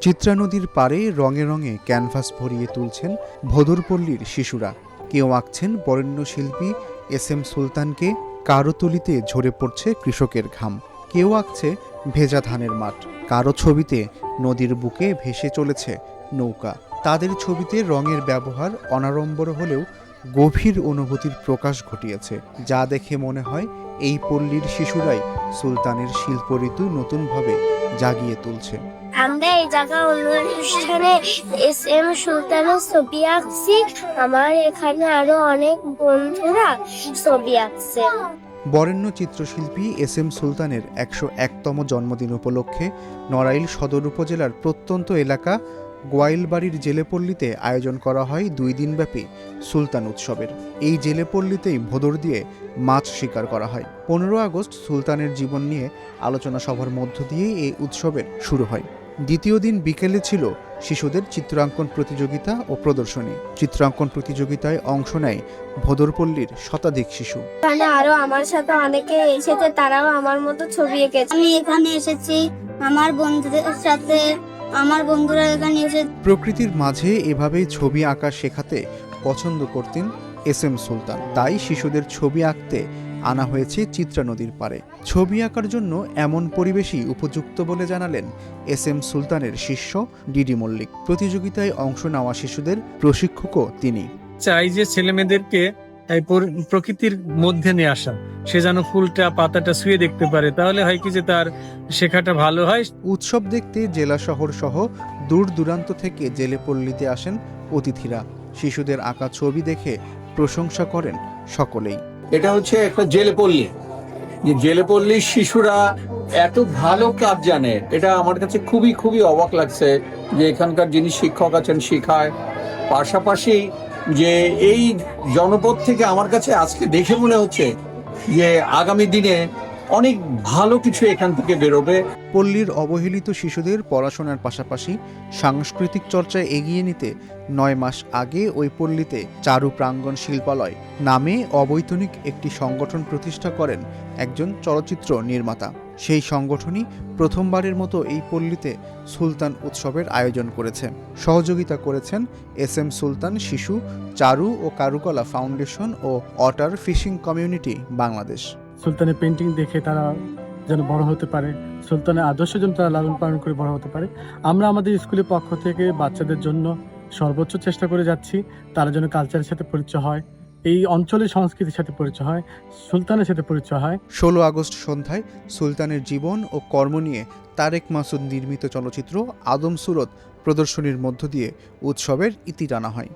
চিত্রা নদীর পাড়ে রঙে রঙে ক্যানভাস ভরিয়ে তুলছেন ভদরপল্লীর শিশুরা। কেউ আঁকছেন বরেণ্য শিল্পী এস এম সুলতানকে কারও তুলিতে ঝরে পড়ছে কৃষকের ঘাম। কেউ আঁকছে ভেজা ধানের মাঠ। কারও ছবিতে নদীর বুকে ভেসে চলেছে নৌকা। তাদের ছবিতে রঙের ব্যবহার অনাড়ম্বর হলেও গভীর অনুভূতির প্রকাশ ঘটিয়েছে। যা দেখে মনে হয় এই পল্লীর শিশুরাই সুলতানের শিল্প ঋতু নতুনভাবে জাগিয়ে তুলছে। আমরা এই জায়গা অনুষ্ঠানে এস এম সুলতান ছবি আঁকছি। আমার এখানে আরও অনেক বন্ধুরা ছবি আঁকছে। বরেণ্য চিত্রশিল্পী এস এম সুলতানের একশো একতম জন্মদিন উপলক্ষে নড়াইল সদর উপজেলার প্রত্যন্ত এলাকা গোয়াইলবাড়ির জেলেপল্লীতে আয়োজন করা হয় দুই দিনব্যাপী সুলতান উৎসবের। এই জেলেপল্লীতেই ভোদর দিয়ে মাছ শিকার করা হয়। পনেরো আগস্ট সুলতানের জীবন নিয়ে আলোচনা সভার মধ্য দিয়ে এই উৎসবের শুরু হয়। দ্বিতীয় দিন বিকেলে ছিল শিশুদের চিত্রাঙ্কন প্রতিযোগিতা ও প্রদর্শনী। চিত্রাঙ্কন প্রতিযোগিতায় অংশ নেয় ভোদরপল্লীর শতাধিক শিশু। এখানে আরও আমার সাথে অনেকে এসেছে, তারাও আমার মতো ছবি এঁকেছে। আমি এখানে এসেছি আমার বন্ধুদের সাথে আমার বন্ধুরা এখানে এসে প্রকৃতির মাঝে এভাবেই ছবি আঁকা শেখাতে পছন্দ করতেন এস এম সুলতান। তাই শিশুদের ছবি আঁকতে আনা হয়েছে চিত্রা নদীর পারে ছবি আঁকার জন্য এমন পরিবেশই উপযুক্ত বলে জানালেন এস এম সুলতানের শিষ্য ডিডি মল্লিক। প্রতিযোগিতায় অংশ নেওয়া শিশুদের প্রশিক্ষকও তিনি। চাই যে ছেলে মেয়েদেরকে এই পর- প্রকৃতির মধ্যে নিয়ে আসা। সে যেন ফুলটা পাতাটা শুয়ে দেখতে পারে। তাহলে হয় কি যে তার শেখাটা ভালো হয়। উৎসব দেখতে জেলা শহর সহ দূর দূরান্ত থেকে জেলে পল্লীতে আসেন অতিথিরা। শিশুদের আঁকা ছবি দেখে প্রশংসা করেন সকলেই। এটা হচ্ছে একটা জেলে পল্লী। যে জেলে পল্লীর শিশুরা এত ভালো কাজ জানে এটা আমার কাছে খুবই খুবই অবাক লাগছে যে এখানকার যিনি শিক্ষক আছেন শিখায় পাশাপাশি যে এই জনপদ থেকে আমার কাছে আজকে দেখে মনে হচ্ছে যে আগামী দিনে অনেক ভালো কিছু এখান থেকে বেরোবে। পল্লীর অবহেলিত শিশুদের পড়াশোনার পাশাপাশি সাংস্কৃতিক চর্চায় এগিয়ে নিতে নয় মাস আগে ওই পল্লীতে চারু প্রাঙ্গণ শিল্পালয় নামে অবৈতনিক একটি সংগঠন প্রতিষ্ঠা করেন একজন চলচ্চিত্র নির্মাতা। সেই সংগঠনই প্রথমবারের মতো এই পল্লীতে সুলতান উৎসবের আয়োজন করেছে। সহযোগিতা করেছেন এস এম সুলতান শিশু, চারু ও কারুকলা ফাউন্ডেশন ও অটার ফিশিং কমিউনিটি, বাংলাদেশ। সুলতানের পেন্টিং দেখে তারা যেন বড় হতে পারে, সুলতানের আদর্শ যেন তারা লালন পালন করে বড় হতে পারে। আমরা আমাদের স্কুলের পক্ষ থেকে বাচ্চাদের জন্য সর্বোচ্চ চেষ্টা করে যাচ্ছি, তারা যেন কালচারের সাথে পরিচয় হয়, এই অঞ্চলের সংস্কৃতির সাথে পরিচয় হয়, সুলতানের সাথে পরিচয় হয়। ষোলো আগস্ট সন্ধ্যায় সুলতানের জীবন ও কর্ম নিয়ে তারেক মাসুদ নির্মিত চলচ্চিত্র আদম সুরত প্রদর্শনীর মধ্য দিয়ে উৎসবের ইতি টানা হয়।